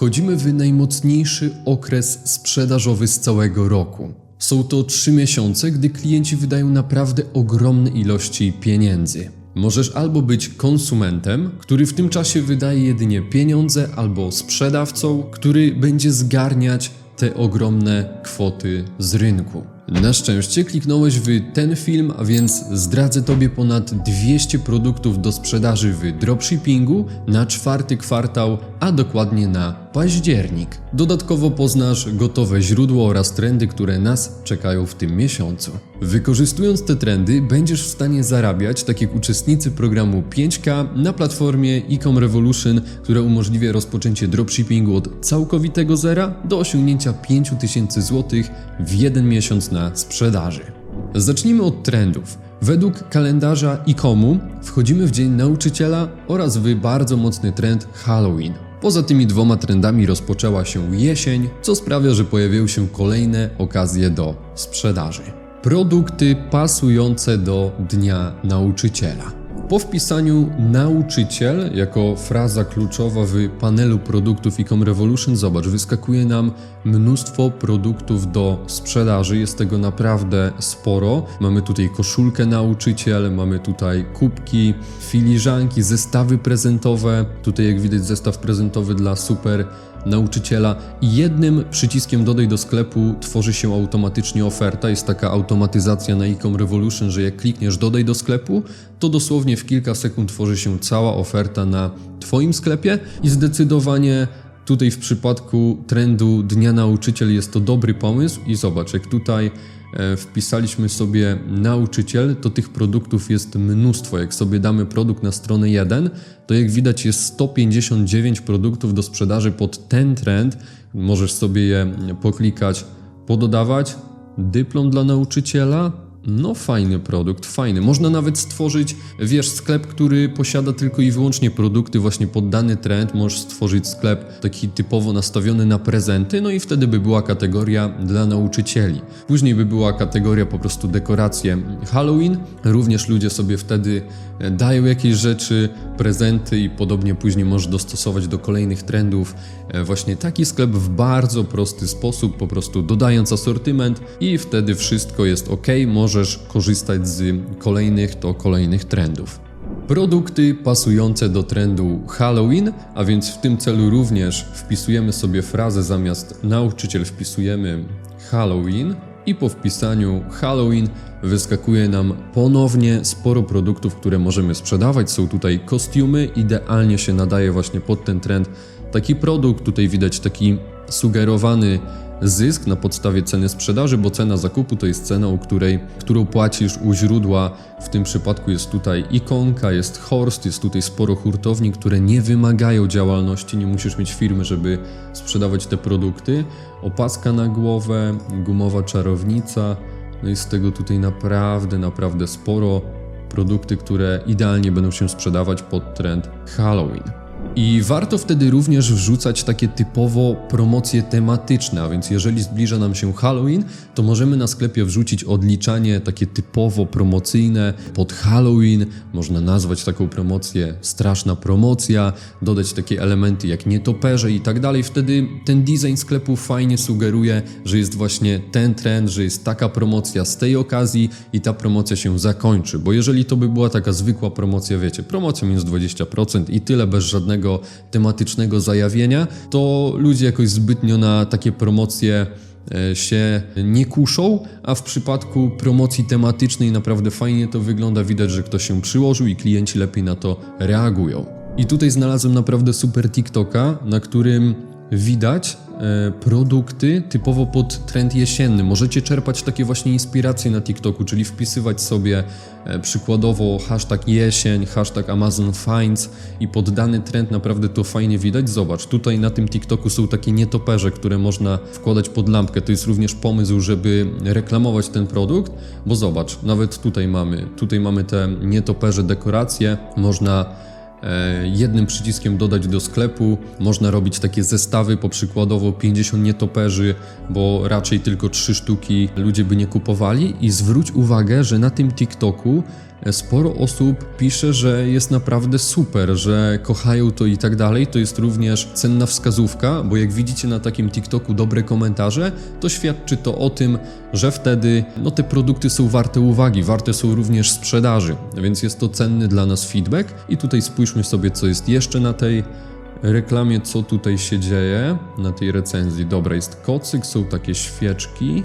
Wchodzimy w najmocniejszy okres sprzedażowy z całego roku. Są to trzy miesiące, gdy klienci wydają naprawdę ogromne ilości pieniędzy. Możesz albo być konsumentem, który w tym czasie wydaje jedynie pieniądze, albo sprzedawcą, który będzie zgarniać te ogromne kwoty z rynku. Na szczęście kliknąłeś w ten film, a więc zdradzę Tobie ponad 200 produktów do sprzedaży w dropshippingu na czwarty kwartał, a dokładnie na październik. Dodatkowo poznasz gotowe źródło oraz trendy, które nas czekają w tym miesiącu. Wykorzystując te trendy, będziesz w stanie zarabiać, tak jak uczestnicy programu 5K na platformie Ecom Revolution, która umożliwia rozpoczęcie dropshippingu od całkowitego zera do osiągnięcia 5000 zł w jeden miesiąc na sprzedaży. Zacznijmy od trendów. Według kalendarza ICOMu wchodzimy w Dzień Nauczyciela oraz w bardzo mocny trend Halloween. Poza tymi dwoma trendami rozpoczęła się jesień, co sprawia, że pojawiają się kolejne okazje do sprzedaży. Produkty pasujące do Dnia Nauczyciela. Po wpisaniu nauczyciel jako fraza kluczowa w panelu produktów Ecom Revolution, zobacz, wyskakuje nam mnóstwo produktów do sprzedaży. Jest tego naprawdę sporo. Mamy tutaj koszulkę nauczyciel, mamy tutaj kubki, filiżanki, zestawy prezentowe. Tutaj jak widać zestaw prezentowy dla super nauczyciela i jednym przyciskiem dodaj do sklepu tworzy się automatycznie oferta. Jest taka automatyzacja na Ecom Revolution, że jak klikniesz dodaj do sklepu, to dosłownie w kilka sekund tworzy się cała oferta na Twoim sklepie i zdecydowanie tutaj w przypadku trendu Dnia Nauczyciel jest to dobry pomysł i zobacz, jak tutaj wpisaliśmy sobie nauczyciel, to tych produktów jest mnóstwo. Jak sobie damy produkt na stronę 1, to jak widać jest 159 produktów do sprzedaży pod ten trend. Możesz sobie je poklikać, pododawać. Dyplom dla nauczyciela, no, fajny produkt, fajny. Można nawet stworzyć, wiesz, sklep, który posiada tylko i wyłącznie produkty właśnie pod dany trend. Możesz stworzyć sklep taki typowo nastawiony na prezenty, no i wtedy by była kategoria dla nauczycieli. Później by była kategoria po prostu dekoracje Halloween. Również ludzie sobie wtedy e, dają jakieś rzeczy, prezenty i podobnie później możesz dostosować do kolejnych trendów. E, Właśnie taki sklep w bardzo prosty sposób, po prostu dodając asortyment i wtedy wszystko jest ok. Możesz korzystać z kolejnych to kolejnych trendów. Produkty pasujące do trendu Halloween, a więc w tym celu również wpisujemy sobie frazę zamiast nauczyciel wpisujemy Halloween i po wpisaniu Halloween wyskakuje nam ponownie sporo produktów, które możemy sprzedawać. Są tutaj kostiumy, idealnie się nadaje właśnie pod ten trend taki produkt. Tutaj widać taki sugerowany zysk na podstawie ceny sprzedaży, bo cena zakupu to jest cena, u której, którą płacisz u źródła. W tym przypadku jest tutaj ikonka, jest Horst, jest tutaj sporo hurtowni, które nie wymagają działalności, nie musisz mieć firmy, żeby sprzedawać te produkty. Opaska na głowę, gumowa czarownica, no i z tego tutaj naprawdę, naprawdę sporo produkty, które idealnie będą się sprzedawać pod trend Halloween. I warto wtedy również wrzucać takie typowo promocje tematyczne, a więc jeżeli zbliża nam się Halloween, to możemy na sklepie wrzucić odliczanie takie typowo promocyjne pod Halloween. Można nazwać taką promocję straszna promocja, dodać takie elementy jak nietoperze i tak dalej. Wtedy ten design sklepu fajnie sugeruje, że jest właśnie ten trend, że jest taka promocja z tej okazji i ta promocja się zakończy. Bo jeżeli to by była taka zwykła promocja, wiecie, promocja minus 20% i tyle bez żadnego tematycznego zajawienia, to ludzie jakoś zbytnio na takie promocje e, się nie kuszą, a w przypadku promocji tematycznej naprawdę fajnie to wygląda. Widać, że ktoś się przyłożył i klienci lepiej na to reagują. I tutaj znalazłem naprawdę super TikToka, na którym widać e, produkty typowo pod trend jesienny. Możecie czerpać takie właśnie inspiracje na TikToku, czyli wpisywać sobie e, przykładowo hashtag jesień, hashtag Amazon Finds i pod dany trend naprawdę to fajnie widać. Zobacz, tutaj na tym TikToku są takie nietoperze, które można wkładać pod lampkę. To jest również pomysł, żeby reklamować ten produkt, bo zobacz, nawet tutaj mamy, tutaj mamy te nietoperze dekoracje, można jednym przyciskiem dodać do sklepu. Można robić takie zestawy, po przykładowo 50 nietoperzy, bo raczej tylko 3 sztuki ludzie by nie kupowali. I zwróć uwagę, że na tym TikToku sporo osób pisze, że jest naprawdę super, że kochają to i tak dalej. To jest również cenna wskazówka, bo jak widzicie na takim TikToku dobre komentarze, to świadczy to o tym, że wtedy no, te produkty są warte uwagi, warte są również sprzedaży, więc jest to cenny dla nas feedback. I tutaj spójrzmy sobie, co jest jeszcze na tej reklamie, co tutaj się dzieje na tej recenzji. Dobra, jest kocyk, są takie świeczki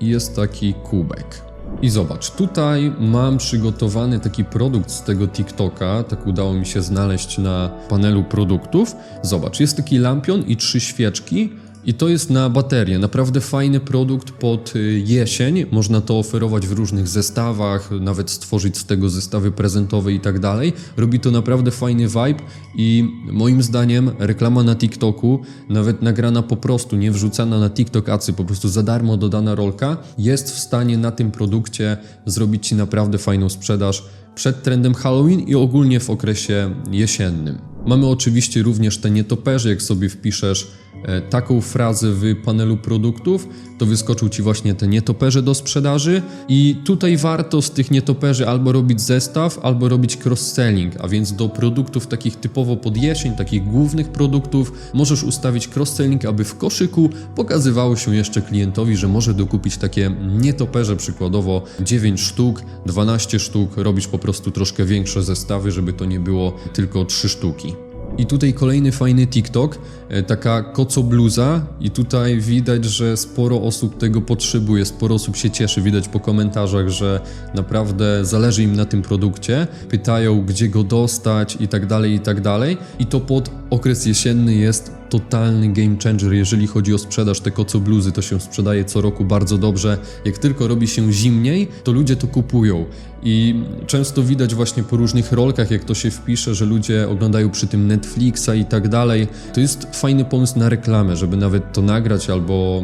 i jest taki kubek. I zobacz, tutaj mam przygotowany taki produkt z tego TikToka, tak udało mi się znaleźć na panelu produktów. Zobacz, jest taki lampion i trzy świeczki. I to jest na baterię. Naprawdę fajny produkt pod y, jesień. Można to oferować w różnych zestawach, nawet stworzyć z tego zestawy prezentowe i tak dalej. Robi to naprawdę fajny vibe i moim zdaniem reklama na TikToku, nawet nagrana po prostu, nie wrzucana na TikTok acy, po prostu za darmo dodana rolka, jest w stanie na tym produkcie zrobić Ci naprawdę fajną sprzedaż przed trendem Halloween i ogólnie w okresie jesiennym. Mamy oczywiście również te nietoperze, jak sobie wpiszesz taką frazę w panelu produktów, to wyskoczył Ci właśnie te nietoperze do sprzedaży i tutaj warto z tych nietoperzy albo robić zestaw, albo robić cross-selling, a więc do produktów takich typowo pod jesień, takich głównych produktów, możesz ustawić cross-selling, aby w koszyku pokazywało się jeszcze klientowi, że może dokupić takie nietoperze, przykładowo 9 sztuk, 12 sztuk, robić po prostu troszkę większe zestawy, żeby to nie było tylko 3 sztuki. I tutaj kolejny fajny TikTok, e, taka koco bluza. I tutaj widać, że sporo osób tego potrzebuje, sporo osób się cieszy, widać po komentarzach, że naprawdę zależy im na tym produkcie, pytają gdzie go dostać i tak dalej, i tak dalej. I to pod okres jesienny jest totalny game changer, jeżeli chodzi o sprzedaż. Te koco bluzy to się sprzedaje co roku bardzo dobrze. Jak tylko robi się zimniej, to ludzie to kupują. I często widać właśnie po różnych rolkach, jak to się wpisze, że ludzie oglądają przy tym Netflixa i tak dalej. To jest fajny pomysł na reklamę, żeby nawet to nagrać albo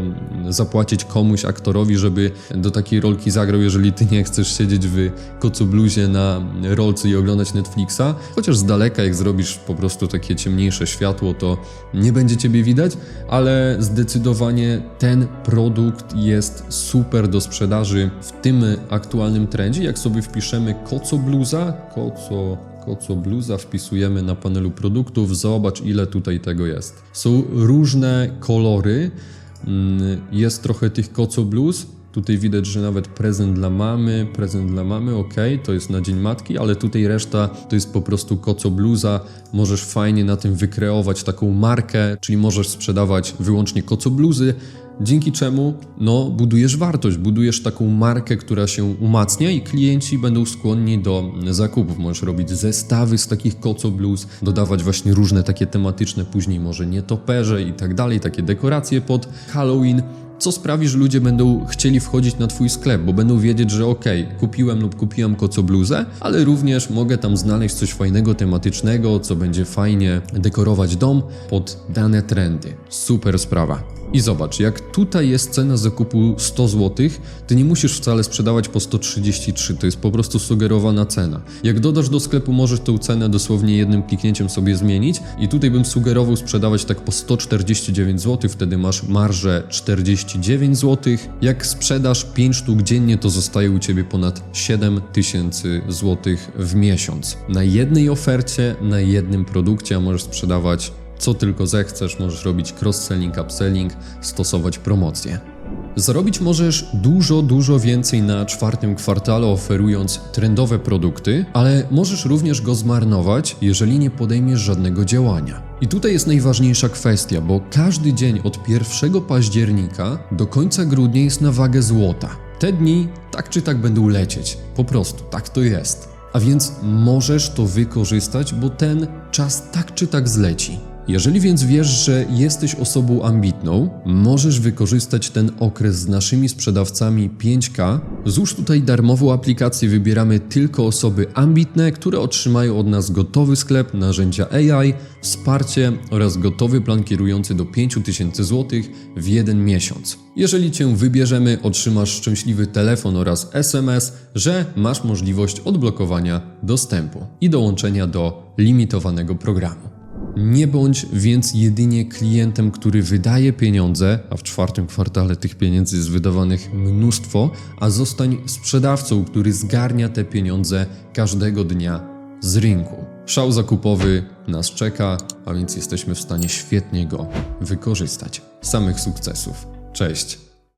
zapłacić komuś, aktorowi, żeby do takiej rolki zagrał, jeżeli ty nie chcesz siedzieć w kocu bluzie na rolce i oglądać Netflixa. Chociaż z daleka, jak zrobisz po prostu takie ciemniejsze światło, to nie będzie ciebie widać, ale zdecydowanie ten produkt jest super do sprzedaży w tym aktualnym trendzie. Jak sobie wpiszemy koco bluza, koco bluza wpisujemy na panelu produktów, zobacz ile tutaj tego jest. Są różne kolory, Mm, jest trochę tych koco bluz. Tutaj widać, że nawet prezent dla mamy, prezent dla mamy, ok, to jest na Dzień Matki, ale tutaj reszta to jest po prostu koco bluza. Możesz fajnie na tym wykreować taką markę, czyli możesz sprzedawać wyłącznie koco bluzy, dzięki czemu no, budujesz wartość, budujesz taką markę, która się umacnia i klienci będą skłonni do zakupów. Możesz robić zestawy z takich koco blues, dodawać właśnie różne takie tematyczne, później może nietoperze i tak dalej, takie dekoracje pod Halloween co sprawi, że ludzie będą chcieli wchodzić na Twój sklep, bo będą wiedzieć, że ok, kupiłem lub kupiłam koco bluzę, ale również mogę tam znaleźć coś fajnego, tematycznego, co będzie fajnie dekorować dom pod dane trendy. Super sprawa. I zobacz, jak tutaj jest cena zakupu 100 zł, ty nie musisz wcale sprzedawać po 133, to jest po prostu sugerowana cena. Jak dodasz do sklepu, możesz tę cenę dosłownie jednym kliknięciem sobie zmienić i tutaj bym sugerował sprzedawać tak po 149 zł, wtedy masz marżę 49 zł. Jak sprzedasz 5 sztuk dziennie, to zostaje u Ciebie ponad 7000 zł w miesiąc. Na jednej ofercie, na jednym produkcie, a możesz sprzedawać co tylko zechcesz, możesz robić cross-selling, upselling, stosować promocje. Zarobić możesz dużo, dużo więcej na czwartym kwartale oferując trendowe produkty, ale możesz również go zmarnować, jeżeli nie podejmiesz żadnego działania. I tutaj jest najważniejsza kwestia, bo każdy dzień od 1 października do końca grudnia jest na wagę złota. Te dni tak czy tak będą lecieć, po prostu tak to jest. A więc możesz to wykorzystać, bo ten czas tak czy tak zleci. Jeżeli więc wiesz, że jesteś osobą ambitną, możesz wykorzystać ten okres z naszymi sprzedawcami 5K. Złóż tutaj darmową aplikację, wybieramy tylko osoby ambitne, które otrzymają od nas gotowy sklep, narzędzia AI, wsparcie oraz gotowy plan kierujący do 5000 zł w jeden miesiąc. Jeżeli Cię wybierzemy, otrzymasz szczęśliwy telefon oraz SMS, że masz możliwość odblokowania dostępu i dołączenia do limitowanego programu. Nie bądź więc jedynie klientem, który wydaje pieniądze, a w czwartym kwartale tych pieniędzy jest wydawanych mnóstwo, a zostań sprzedawcą, który zgarnia te pieniądze każdego dnia z rynku. Szał zakupowy nas czeka, a więc jesteśmy w stanie świetnie go wykorzystać. Samych sukcesów. Cześć!